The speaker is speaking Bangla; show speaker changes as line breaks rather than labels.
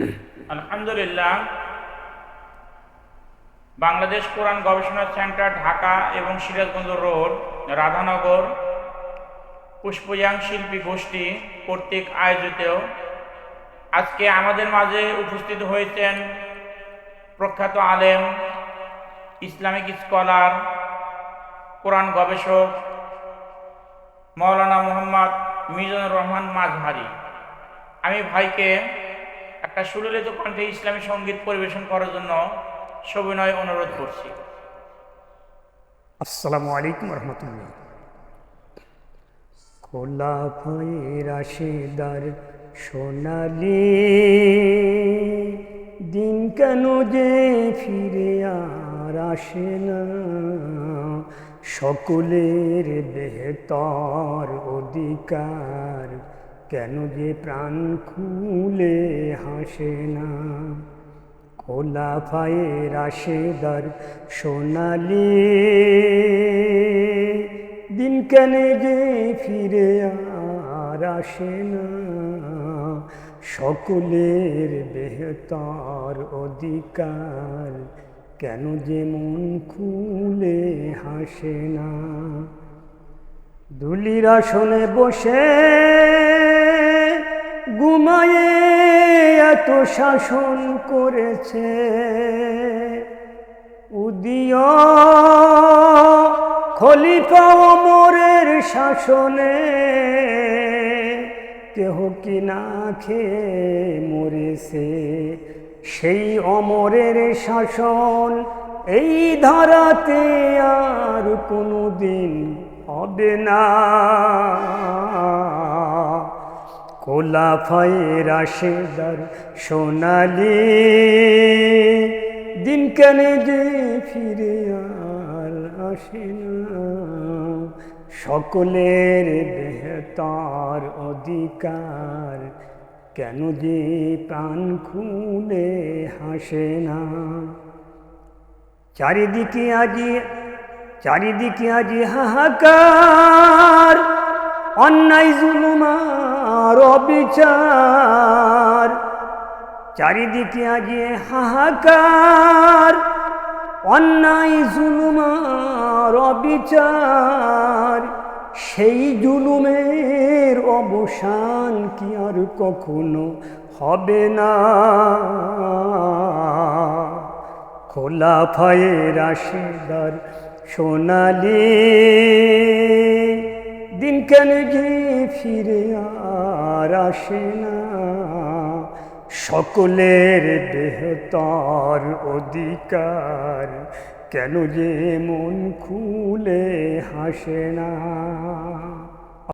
আলহামদুলিল্লাহ, বাংলাদেশ কোরআন গবেষণা সেন্টার ঢাকা এবং সিরাজগঞ্জ রোড, রাধানগর, পুষ্পয়াং শিল্পী গোষ্ঠী কর্তৃক আয়োজিত। আজকে আমাদের মাঝে উপস্থিত হয়েছেন প্রখ্যাত আলেম, ইসলামিক স্কলার, কোরআন গবেষক মৌলানা মোহাম্মদ মিজানুর রহমান মাঝহারি আমি ভাইকে সুললিত কণ্ঠে ইসলামী সংগীত পরিবেশন করার জন্য সবিনয় অনুরোধ করছি।
আসসালামু আলাইকুম রহমতুল্লাহ। খোলা ভয়ের আশেদার সোনালি দিন কেন যে ফিরে আর আসে না? সকলের বেহতর অধিকার কেন যে প্রাণ খুলে হাসে না? খোলা ফায়ের আশেদার সোনালি দিন কেন যে ফিরে আর আসে না? সকলের বেহতার অধিকার কেন যে মন খুলে হাসে না? ধুলির আসনে বসে ঘুমায়ে এত শাসন করেছে। উদিয় খলিফা অমরের শাসনে কেহ কি না খেয়ে মরেছে? সেই অমরের শাসন এই ধারাতে আর কোনো দিন হবে না। খোলা ফায়ের আশেদার সোনালি, দিন কেন যে ফিরে আর আসে না। সকলের বেহতার অধিকার কেন যে প্রাণ খুলে হাসে না। চারিদিকে আজি চারিদিকে আজি হাহাকার অন্যায় জুলুমার অবিচার। চারিদিকে আজি হাহাকার। অন্যায় জুলুমার অবিচার। সেই জুলুমের অবসান কি আর কখনো হবে না। খোলা ফায়ের আশেদার সোনালি দিন কেন যে ফিরে আর আসে না? সকলের দেহতার অধিকার কেন যে মন খুলে হাসে না?